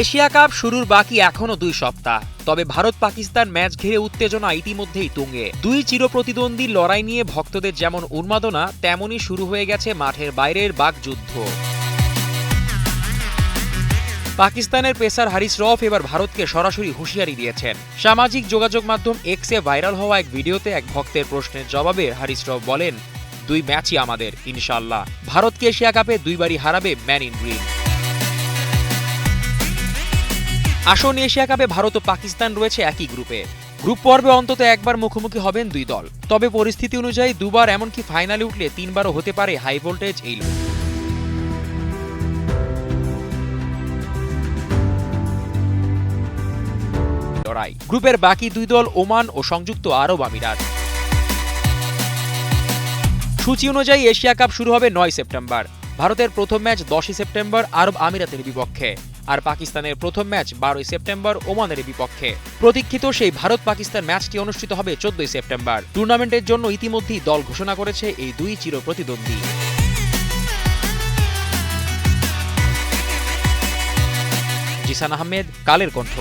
Asia cup শুরুর বাকি এখনও দুই সপ্তাহ। তবে ভারত পাকিস্তান ম্যাচ ঘিরে উত্তেজনা ইতিমধ্যেই তুঙ্গে। দুই চিরপ্রতিদ্বন্দ্বী লড়াই নিয়ে ভক্তদের যেমন উন্মাদনা, তেমনই শুরু হয়ে গেছে মাঠের বাইরের বাকযুদ্ধ। পাকিস্তানের পেসার হারিস রফ এবার ভারতকে সরাসরি হুঁশিয়ারি দিয়েছেন। সামাজিক যোগাযোগ মাধ্যম এক্সে ভাইরাল হওয়া এক ভিডিওতে এক ভক্তের প্রশ্নের জবাবে হারিস রফ বলেন, দুই ম্যাচই আমাদের ইনশাল্লাহ ভারতকে এশিয়া কাপে দুইবারই হারাবে ম্যান ইন গ্রিন। আসন এশিয়া কাপে ভারত ও পাকিস্তান রয়েছে একই গ্রুপে। গ্রুপ পর্বে অন্তত একবার মুখোমুখি হবেন দুই দল। তবে পরিস্থিতি অনুযায়ী দুবার এমনকি ফাইনালে উঠলে তিনবারও হতে পারে হাই ভোল্টেজ এই লড়াই। গ্রুপের বাকি দুই দল ওমান ও সংযুক্ত আরব আমিরাত। সূচি অনুযায়ী এশিয়া কাপ শুরু হবে নয় সেপ্টেম্বর। ভারতের প্রথম ম্যাচ দশই সেপ্টেম্বর আরব আমিরাতের বিপক্ষে। আর পাকিস্তানের প্রথম ম্যাচ বারোই সেপ্টেম্বর ওমানের বিপক্ষে। প্রতীক্ষিত সেই ভারত পাকিস্তান ম্যাচটি অনুষ্ঠিত হবে চোদ্দই সেপ্টেম্বর। টুর্নামেন্টের জন্য ইতিমধ্যেই দল ঘোষণা করেছে এই দুই চির প্রতিদ্বন্দ্বী জিসান আহমেদ, কালের কণ্ঠ।